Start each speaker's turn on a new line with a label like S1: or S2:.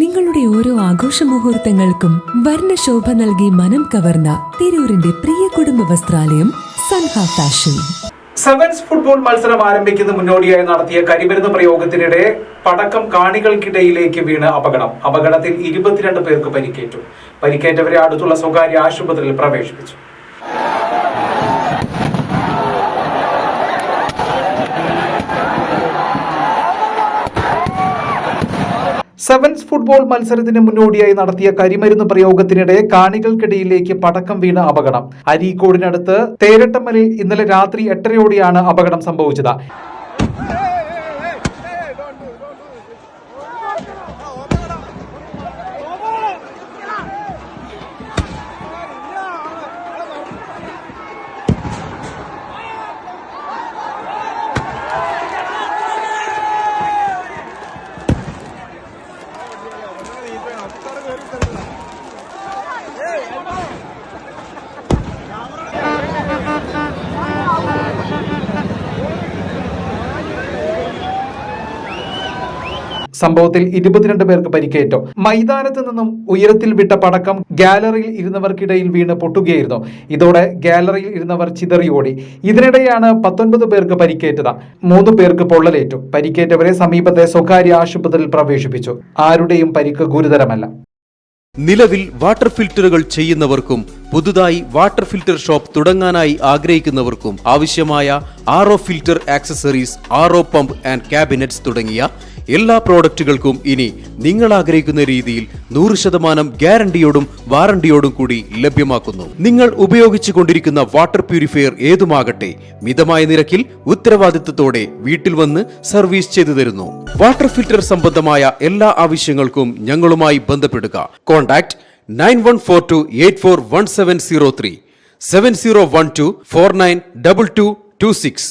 S1: നിങ്ങളുടെ ഓരോ ആഘോഷ മുഹൂർത്തങ്ങൾക്കും വർണശോഭ നൽകി മനം കവർന്ന തിരൂരിന്റെ പ്രിയ കുടുംബ വസ്ത്രാലയം സൻഹ ഫാഷൻ.
S2: സെവൻസ് ഫുട്ബോൾ മത്സരം ആരംഭിക്കുന്ന മുന്നോടിയായി നടത്തിയ കരിമരുന്ന് പ്രയോഗത്തിനിടെ പടക്കം കാണികൾക്കിടയിലേക്ക് വീണ് അപകടം. അപകടത്തിൽ ഇരുപത്തിരണ്ട് പേർക്ക് പരിക്കേറ്റു. പരിക്കേറ്റവരെ അടുത്തുള്ള സ്വകാര്യ ആശുപത്രിയിൽ പ്രവേശിപ്പിച്ചു. സെവൻസ് ഫുട്ബോൾ മത്സരത്തിന് മുന്നോടിയായി നടത്തിയ കരിമരുന്ന് പ്രയോഗത്തിനിടെ കാണികൾക്കിടയിലേക്ക് പടക്കം വീണ അപകടം. അരീക്കോടിനടുത്ത് തേരട്ടമലയിൽ ഇന്നലെ രാത്രി എട്ടരയോടെയാണ് അപകടം സംഭവിച്ചത്. സംഭവത്തിൽ ഇരുപത്തിരണ്ട് പേർക്ക് പരിക്കേറ്റു. മൈതാനത്ത് നിന്നും ഉയരത്തിൽ വിട്ട പടക്കം ഗാലറിയിൽ ഇരുന്നവർക്കിടയിൽ വീണ് പൊട്ടുകയായിരുന്നു. ഇതോടെ ഗാലറിയിൽ ഇരുന്നവർ ചിതറിയോടി. ഇതിനിടെയാണ് പത്തൊൻപത് പേർക്ക് പരിക്കേറ്റത്. മൂന്ന് പേർക്ക് പൊള്ളലേറ്റു. പരിക്കേറ്റവരെ സമീപത്തെ സ്വകാര്യ ആശുപത്രിയിൽ പ്രവേശിപ്പിച്ചു. ആരുടെയും പരിക്ക് ഗുരുതരമല്ല.
S3: നിലവിൽ വാട്ടർ ഫിൽറ്ററുകൾ ചെയ്യുന്നവർക്കും പുതുതായി വാട്ടർ ഫിൽറ്റർ ഷോപ്പ് തുടങ്ങാനായി ആഗ്രഹിക്കുന്നവർക്കും ആവശ്യമായ R O filter accessories R O pump and cabinets തുടങ്ങിയ എല്ലാ പ്രോഡക്റ്റുകൾക്കും ഇനി നിങ്ങൾ ആഗ്രഹിക്കുന്ന രീതിയിൽ നൂറ് ശതമാനം ഗ്യാരണ്ടിയോടും വാറണ്ടിയോടും കൂടി ലഭ്യമാക്കുന്നു. നിങ്ങൾ ഉപയോഗിച്ചു കൊണ്ടിരിക്കുന്ന വാട്ടർ പ്യൂരിഫയർ ഏതുമാകട്ടെ മിതമായ നിരക്കിൽ ഉത്തരവാദിത്തത്തോടെ വീട്ടിൽ വന്ന് സർവീസ് ചെയ്തു തരുന്നു. വാട്ടർ ഫിൽറ്റർ സംബന്ധമായ എല്ലാ ആവശ്യങ്ങൾക്കും ഞങ്ങളുമായി ബന്ധപ്പെടുക. Contact nine one four two eight four one seven zero three seven zero one two four nine double two two six.